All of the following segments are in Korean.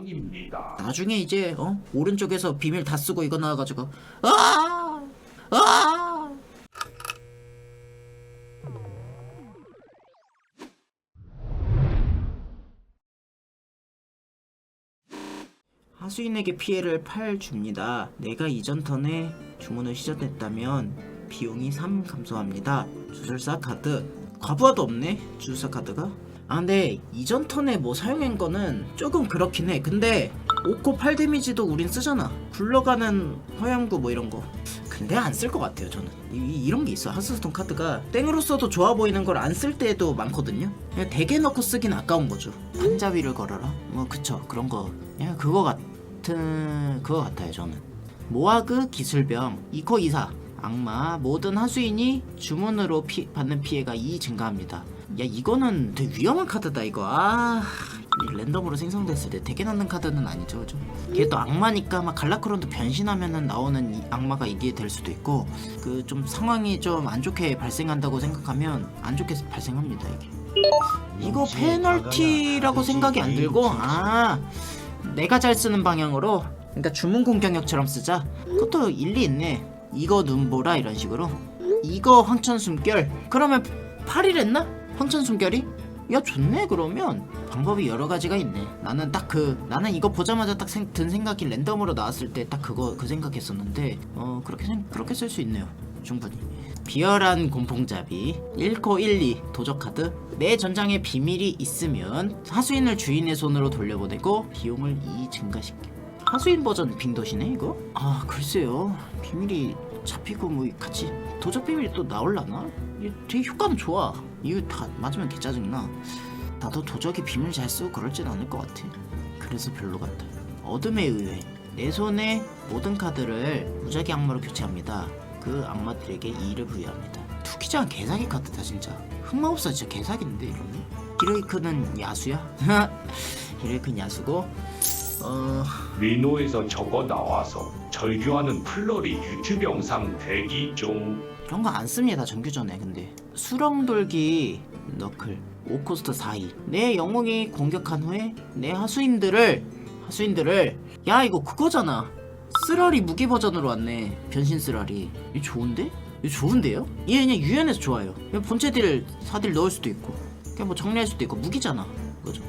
왕입니다. 나중에 이제 어 오른쪽에서 비밀 다 쓰고 이거 나와가지고 아 아. 하수인에게 피해를 8 줍니다. 내가 이전 턴에 주문을 시전했다면 비용이 3 감소합니다. 주술사 카드 과부하도 없네 주술사 카드가. 아 근데 이전 턴에 뭐 사용한 거는 조금 그렇긴 해. 근데 5코 8 데미지도 우린 쓰잖아. 굴러가는 화염구 뭐 이런 거. 근데 안 쓸 것 같아요 저는. 이, 런게 있어. 하스스톤 카드가 땡으로 써도 좋아 보이는 걸 안 쓸 때도 많거든요. 그냥 대게 넣고 쓰긴 아까운 거죠. 판자위를 걸어라? 뭐 그쵸. 그런 거. 그냥 그거 같은 그거 같아요 저는. 모아그 기술병. 2코 2사. 악마. 모든 하수인이 주문으로 피, 받는 피해가 2 증가합니다 야 이거는 되게 위험한 카드다 이거. 아이 랜덤으로 생성됐을 때 되게 넣는 카드는 아니죠 그죠 걔또 악마니까 막 갈라크론도 변신하면은 나오는 이 악마가 이게 될 수도 있고 그 좀 상황이 좀 안 좋게 발생한다고 생각하면 안 좋게 발생합니다 이게. 이거 페널티라고 생각이 안. 들고 아 내가 잘 쓰는 방향으로 그러니까 주문 공격력처럼 쓰자. 그것도 일리 있네. 이거 눈보라 이런 식으로. 이거 황천 숨결. 그러면 8일 했나? 황천 숨결이? 야 좋네 그러면. 방법이 여러 가지가 있네. 나는 딱 그 나는 이거 보자마자 딱 든 생각이 랜덤으로 나왔을 때 딱 그거 그 생각했었는데 어 그렇게 생 그렇게 쓸 수 있네요. 충분히. 비열한 곰봉잡이. 1코 1, 2 도적 카드. 내 전장에 비밀이 있으면 하수인을 주인의 손으로 돌려보내고 비용을 2 증가시켜. 하수인 버전 빙도시네 이거? 아 글쎄요. 비밀이 잡히고 뭐 같이 도적 비밀이 또 나올라나? 되게 효과는 좋아. 이거 다 맞으면 개 짜증나. 나도 도적이 비밀 잘 쓰고 그럴진 않을 것 같아. 그래서 별로 같아. 어둠의 의회. 내 손에 모든 카드를 무작위 악마로 교체합니다. 그 악마들에게 2를 부여합니다. 투기장 개사기 카드다 진짜. 흑마법사 진짜 개사기인데 이러네. 히로이크는 야수야? 히로이크는 야수고 어... 리노에서 적어 나와서 절규하는 플러리 유튜브 영상 대기 중. 이런 거 안 씁니다 정규 전에. 근데 수렁돌기 너클 오코스트 4이. 내 영웅이 공격한 후에 내 하수인들을 하수인들을 야 이거 그거잖아. 쓰라리 무기 버전으로 왔네 변신 쓰라리. 이거 좋은데? 이거 좋은데요? 얘 그냥 유연해서 좋아요. 그냥 본체 딜 4딜 넣을 수도 있고 그냥 뭐 정리할 수도 있고 무기잖아. 그거죠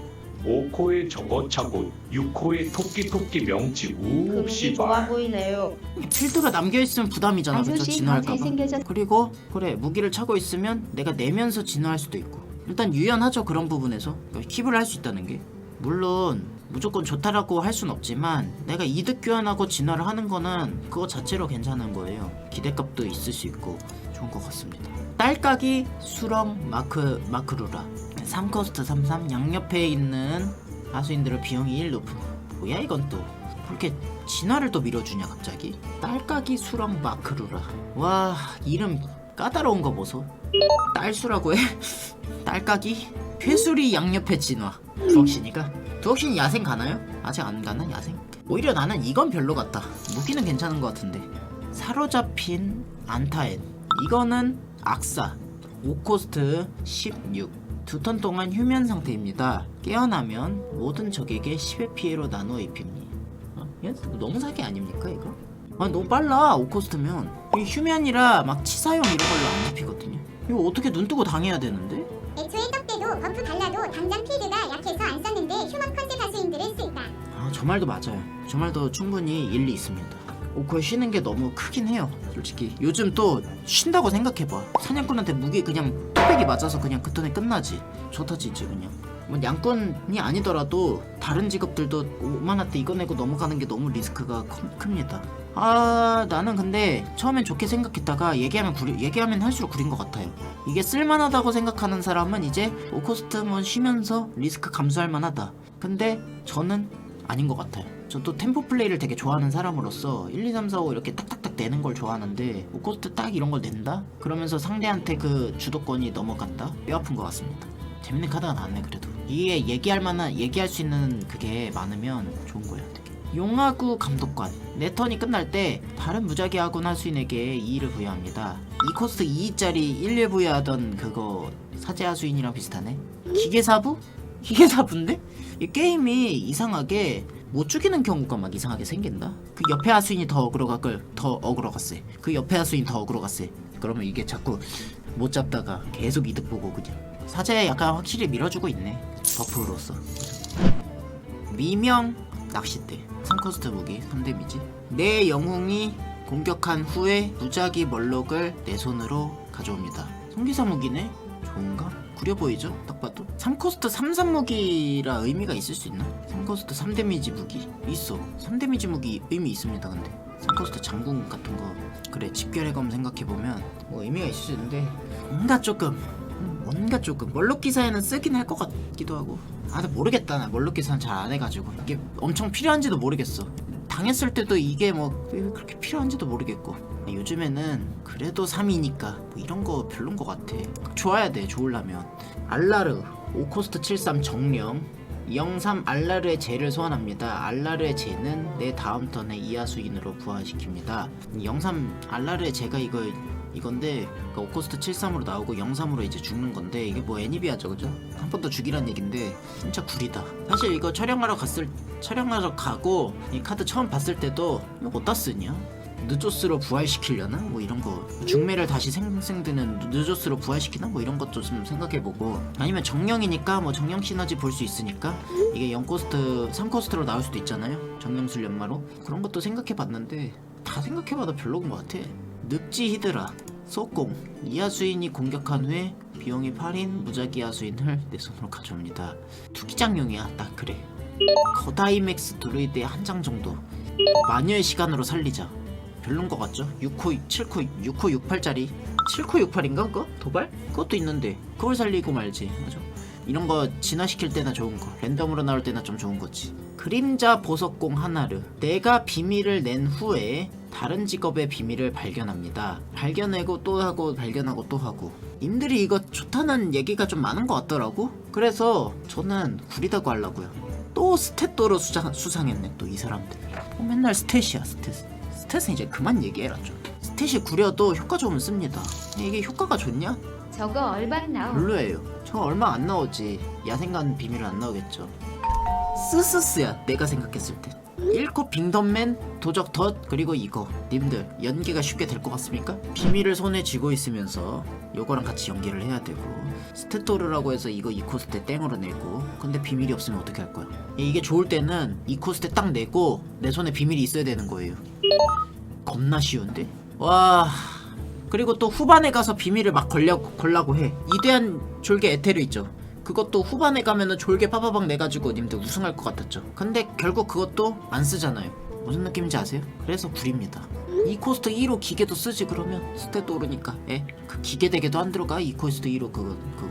5코의 저거 차고 6코의 토끼 토끼 명치 우 그분이 좋아 씨발. 보이네요. 필드가 남겨있으면 부담이잖아 그쵸 아저씨 더 진화할까봐 잘생겨졌. 그리고 그래 무기를 차고 있으면 내가 내면서 진화할 수도 있고. 일단 유연하죠 그런 부분에서. 그러니까 킵을 할 수 있다는 게. 물론 무조건 좋다라고 할 순 없지만 내가 이득 교환하고 진화를 하는 거는 그거 자체로 괜찮은 거예요. 기대값도 있을 수 있고 좋은 것 같습니다. 딸깍이 수렁 마크 마크루라. 3커스트 33 양옆에 있는 하수인들의 비용이 1 높은 뭐야 이건 또. 그렇게 진화를 또 밀어주냐 갑자기? 딸깍이 수렁 마크루라. 와 이름 까다로운 거 보소. 딸수라고 해? 딸깍이? 회수리 양옆에 진화. 두억신이가? 두억신 야생 가나요? 아직 안 가나 야생? 오히려 나는 이건 별로 같다. 무기는 괜찮은 것 같은데. 사로잡힌 안타엔 이거는 악사 5코스트 16 두 턴 동안 휴면 상태입니다. 깨어나면 모든 적에게 10의 피해로 나누어 입힙니다. 어? 얘 너무 사기 아닙니까 이거? 아 너무 빨라 5코스트면. 이 휴면이라 막 치사용 이런 걸로 안 잡히거든요. 이거 어떻게 눈 뜨고 당해야 되는데? 애초에 떡 때도 버프 달라도 당장 필드가 약해서 안 썼는데 휴먼 컨셉 하수인들을 쓸까 아저 말도 맞아요. 저 말도 충분히 일리 있습니다 오코에 쉬는 게 너무 크긴 해요 솔직히. 요즘 또 쉰다고 생각해봐. 사냥꾼한테 무기 그냥 뚝배기 맞아서 그냥 그 턴에 끝나지. 좋다 진짜 그냥. 뭐 양꾼이 아니더라도 다른 직업들도 5만원대 이거 내고 넘어가는 게 너무 리스크가 큽- 큽니다. 아 나는 근데 처음엔 좋게 생각했다가 얘기하면 구리, 얘기하면 할수록 구린 것 같아요. 이게 쓸만하다고 생각하는 사람은 이제 오코스트 뭐 쉬면서 리스크 감수할 만하다. 근데 저는 아닌 것 같아요. 저또 템포 플레이를 되게 좋아하는 사람으로서 1, 2, 3, 4, 5 이렇게 딱딱딱 내는 걸 좋아하는데 오코스트 딱 이런 걸 낸다? 그러면서 상대한테 그 주도권이 넘어간다? 뼈 아픈 것 같습니다. 재밌는 카드가 나왔네 그래도. 이게 얘기할 만한 얘기할 수 있는 그게 많으면 좋은 거예요. 되게. 용화구 감독관 내 턴이 끝날 때 다른 무작위하군 하수인에게 2를 부여합니다. 이 코스트 2짜리 1일 부여하던 그거 사제 하 수인이랑 비슷하네. 기계사부? 기계사부인데? 이 게임이 이상하게 못 죽이는 경우가 막 이상하게 생긴다. 그 옆에 하수인이 더 어그로가 끌더 어그로 갔어. 그 옆에 하수인 더 어그로 갔어. 그러면 이게 자꾸 못 잡다가 계속 이득 보고 그냥 사제 약간 확실히 밀어주고 있네. 버프로서. 미명 낚싯대 3코스트 무기 3데미지 내 영웅이 공격한 후에 무작위 멀록을 내 손으로 가져옵니다 손기사 무기네? 좋은가? 구려 보이죠? 딱 봐도? 3코스트 33 무기라 의미가 있을 수 있나? 3코스트 3데미지 무기 있어. 3데미지 무기 의미 있습니다 근데. 3코스트 장군 같은 거. 그래 집결의 검 생각해보면 뭐 의미가 있을 수 있는데 뭔가 조금 음, 뭔가 조금. 멀록 기사에는 쓰긴 할 것 같기도 하고. 아 근데 모르겠다. 나 멀록 기사는 잘 안 해가지고. 이게 엄청 필요한지도 모르겠어. 당했을 때도 이게 뭐왜 그렇게 필요한지도 모르겠고 요즘에는 그래도 3이니까 뭐 이런 거 별론 것 같아 좋아야 돼 좋으려면 알라르 5코스트 73 정령 203 알라르의 재를 소환합니다. 알라르의 재는 내 다음 턴에 이하수인으로 부활시킵니다. 03 알라르의 재가 이거 이건데 그러니까 오코스트 73으로 나오고 03으로 이제 죽는 건데 이게 뭐 애니비아죠 그죠? 한 번 더 죽이란 얘긴데 진짜 구리다. 사실 이거 촬영하러 갔을 촬영하러 가고 이 카드 처음 봤을 때도 이거 어디다 쓰냐? 느조스로 부활시키려나? 뭐 이런 거. 중매를 다시 생생드는 느조스로 부활시키나? 뭐 이런 것도 좀 생각해보고. 아니면 정령이니까 뭐 정령 시너지 볼 수 있으니까 이게 0코스트 3코스트로 나올 수도 있잖아요. 정령술 연마로. 그런 것도 생각해봤는데 다 생각해봐도 별로인 것 같아. 늪지 히드라 소공 이하수인이 공격한 후에 비용이 8인 무작위 하수인을 내 손으로 가져옵니다. 투기장용이야. 딱 그래. 거다이맥스 드루이드의 한 장 정도. 마녀의 시간으로 살리자 별론 것 같죠? 6코 7코 6코 68짜리. 7코 68인가 그거? 도발? 그것도 있는데 그걸 살리고 말지. 맞아. 이런 거 진화시킬 때나 좋은 거 랜덤으로 나올 때나 좀 좋은 거지. 그림자 보석공 하나를 내가 비밀을 낸 후에 다른 직업의 비밀을 발견합니다. 발견하고 또 하고 발견하고 또 하고. 님들이 이거 좋다는 얘기가 좀 많은 것 같더라고. 그래서 저는 구리다고 하려고요. 또 스탯도로 수상, 수상했네 또 이 사람들. 어, 맨날 스탯이야 스탯 스탯은 이제 그만 얘기해라 좀 스탯이 구려도 효과 좋으면 씁니다. 이게 효과가 좋냐? 저거 얼반 나오. 별로예요. 저 얼마 안 나오지. 야생간 비밀은 안 나오겠죠. 스스스야 내가 생각했을 때 1코 빙덤맨 도적 덧 그리고 이거. 님들 연계가 쉽게 될 것 같습니까? 비밀을 손에 쥐고 있으면서 요거랑 같이 연계를 해야 되고. 스테토르라고 해서 이거 2코스 때 땡으로 내고. 근데 비밀이 없으면 어떻게 할 거야? 이게 좋을 때는 2코스 때딱 내고 내 손에 비밀이 있어야 되는 거예요. 겁나 쉬운데? 와. 그리고 또 후반에 가서 비밀을 막 걸려, 걸라고 해. 이대한 졸개 에테르 있죠 그것도 후반에 가면은 졸개 파바박 내가지고 님들 우승할 것 같았죠. 근데 결국 그것도 안 쓰잖아요. 무슨 느낌인지 아세요? 그래서 구립니다. 이 코스트 2로 기계도 쓰지 그러면. 스탯도 오르니까. 예? 그 기계 대게도 안 들어가 이 코스트 2로 그거 그거.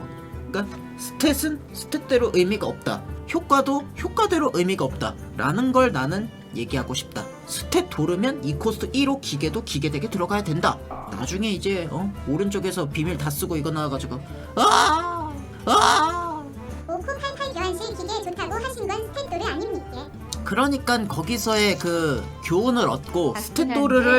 그러니까 스탯은 스탯대로 의미가 없다. 효과도 효과대로 의미가 없다. 라는 걸 나는 얘기하고 싶다. 스탯 오르면 이 코스트 1호 기계도 기계 대게 들어가야 된다. 나중에 이제 어? 오른쪽에서 비밀 다 쓰고 이거 나와가지고 아! 아! 그러니까 거기서의 그 교훈을 얻고 대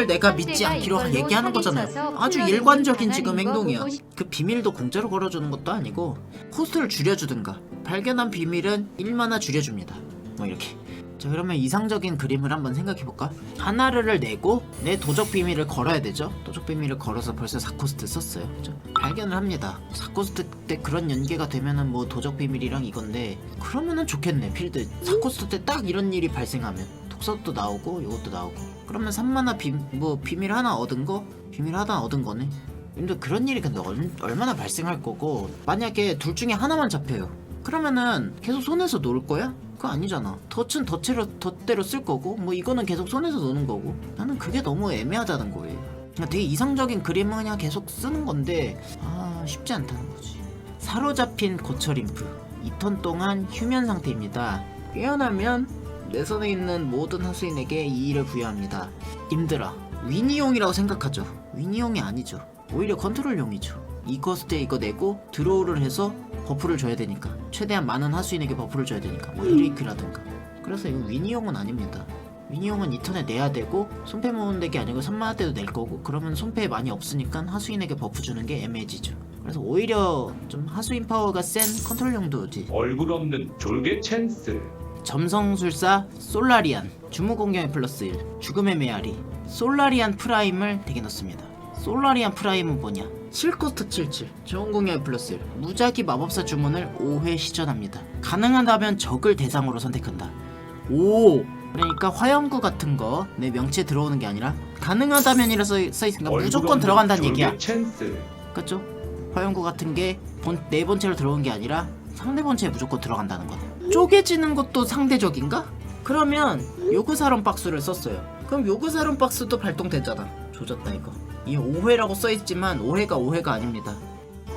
내가 믿지 않기로 얘기하는 거잖아요. 아주 일관적인 지금 거 행동이야. 그 비밀도 공짜로 걸어주는 것도 아니고 코스트를 줄여주든가 발견한 비밀은 1만화 줄여줍니다. 뭐 이렇게. 자 그러면 이상적인 그림을 한번 생각해볼까? 하나를 내고 내 도적 비밀을 걸어야 되죠? 도적 비밀을 걸어서 벌써 4코스트 썼어요. 그죠? 발견을 합니다. 4코스트 때 그런 연계가 되면은 뭐 도적 비밀이랑 이건데 그러면은 좋겠네 필드. 4코스트 때 딱 이런 일이 발생하면. 독서도 나오고 이것도 나오고. 그러면 3만화 비, 뭐 비밀 하나 얻은 거? 비밀 하나 얻은 거네. 근데 그런 일이 근데 얼, 얼마나 발생할 거고. 만약에 둘 중에 하나만 잡혀요. 그러면은 계속 손에서 놀 거야? 그거 아니잖아. 덫은 덫대로, 덫대로 쓸 거고 뭐 이거는 계속 손에서 노는 거고. 나는 그게 너무 애매하다는 거예요. 그냥 되게 이상적인 그림은 그냥 계속 쓰는 건데 아 쉽지 않다는 거지 사로잡힌 고철 인프. 2턴 동안 휴면 상태입니다. 깨어나면 내 손에 있는 모든 하수인에게 이의를 부여합니다. 임들아 위니용이라고 생각하죠? 위니용이 아니죠. 오히려 컨트롤용이죠. 이 코스트에 이거 내고 드로우를 해서 버프를 줘야 되니까. 최대한 많은 하수인에게 버프를 줘야 되니까. 뭐 히레이크라든가. 그래서 이거 위니용은 아닙니다. 위니용은 2턴에 내야 되고 손패 모으는 게 아니고 3만화 때도 낼 거고. 그러면 손패 많이 없으니까 하수인에게 버프 주는 게 애매해지죠 그래서 오히려 좀 하수인 파워가 센 컨트롤용도지 얼굴 없는 졸개 찬스. 점성술사 솔라리안 주무공격의 플러스 1 죽음의 메아리. 솔라리안 프라임을 덱에 넣습니다. 솔라리안 프라임은 뭐냐? 7코스트 77 좋은 공격의 플러스 1 무작위 마법사 주문을 5회 시전합니다. 가능하다면 적을 대상으로 선택한다. 오! 그러니까 화염구 같은 거 내 명치에 들어오는 게 아니라 가능하다면이라 써, 써있으니까 무조건 들어간다는 얘기야. 찬스. 그쵸? 화염구 같은 게 네 번째로 들어온 게 아니라 상대 번째에 무조건 들어간다는 거네. 쪼개지는 것도 상대적인가? 그러면 요구사론 박스를 썼어요. 그럼 요구사론 박스도 발동됐잖아. 조졌다 이거. 이 5회라고 써있지만 5회가 5회가 아닙니다.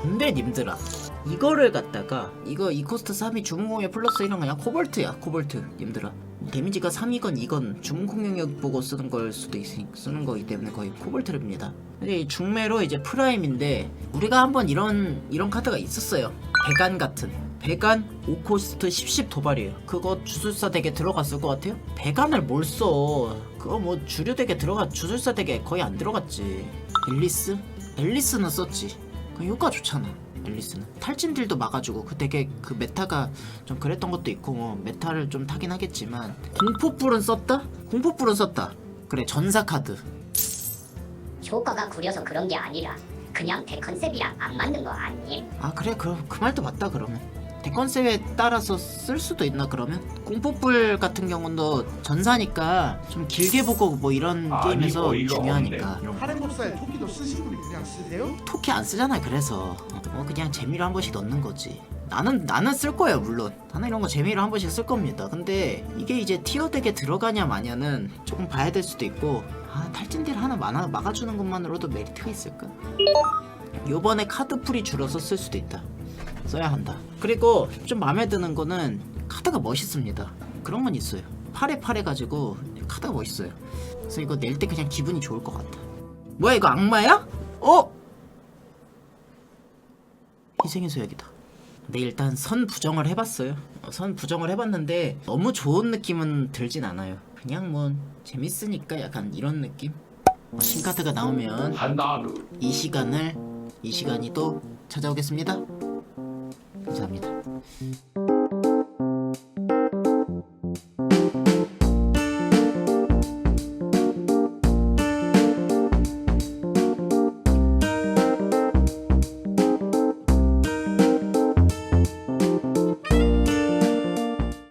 근데 님들아 이거를 갖다가 이거 이 코스트 3이 주문공격 플러스 이런 거냐 코볼트야 코볼트 님들아 데미지가 3이건 2건 주문 공격 보고 쓰는 걸 수도 있으니 쓰는 거기 때문에 거의 코볼트입니다. 근데 이 중매로 이제 프라임인데 우리가 한번 이런 이런 카드가 있었어요. 배간 같은. 배간 5코스트 10십 도발이에요. 그거 주술사 덱에 들어갔을 것 같아요? 배간을 뭘 써? 그거 뭐 주류 덱에 들어가 주술사 덱에 거의 안 들어갔지. 앨리스? 앨리스는 썼지. 그 효과 좋잖아 앨리스는 탈진들도 막아주고 그 되게 그 메타가 좀 그랬던 것도 있고 뭐 메타를 좀 타긴 하겠지만 공포불은 썼다? 공포불은 썼다 그래 전사 카드 효과가 구려서 그런 게 아니라 그냥 대 컨셉이랑 안 맞는 거 아님? 아 그래 그럼 그 말도 맞다 그러면 대컨셉에 따라서 쓸 수도 있나 그러면? 공포불 같은 경우도 전사니까 좀 길게 보고 뭐 이런 아니, 게임에서 어이가 중요하니까. 하렘 법사에 토끼도 쓰시는 분이 그냥 쓰세요? 토끼 안 쓰잖아 그래서. 뭐 그냥 재미로 한 번씩 넣는 거지. 나는 나는 쓸 거예요 물론. 나는 이런 거 재미로 한 번씩 쓸 겁니다. 근데 이게 이제 티어 덱에 들어가냐 마냐는 조금 봐야 될 수도 있고 아 탈진딜 하나 막아, 막아주는 것만으로도 메리트가 있을까? 요번에 카드 풀이 줄어서 쓸 수도 있다 써야 한다 그리고 좀 마음에 드는 거는 카드가 멋있습니다 그런 건 있어요 파래 파래 가지고 카드가 멋있어요 그래서 이거 낼 때 그냥 기분이 좋을 것 같아 뭐야 이거 악마야? 어? 희생의 소약이다. 네 일단 선 부정을 해봤어요. 어, 선 부정을 해봤는데 너무 좋은 느낌은 들진 않아요. 그냥 뭐 재밌으니까 약간 이런 느낌. 어, 신카드가 나오면 이 시간을 이 시간이 또 찾아오겠습니다. 감사합니다.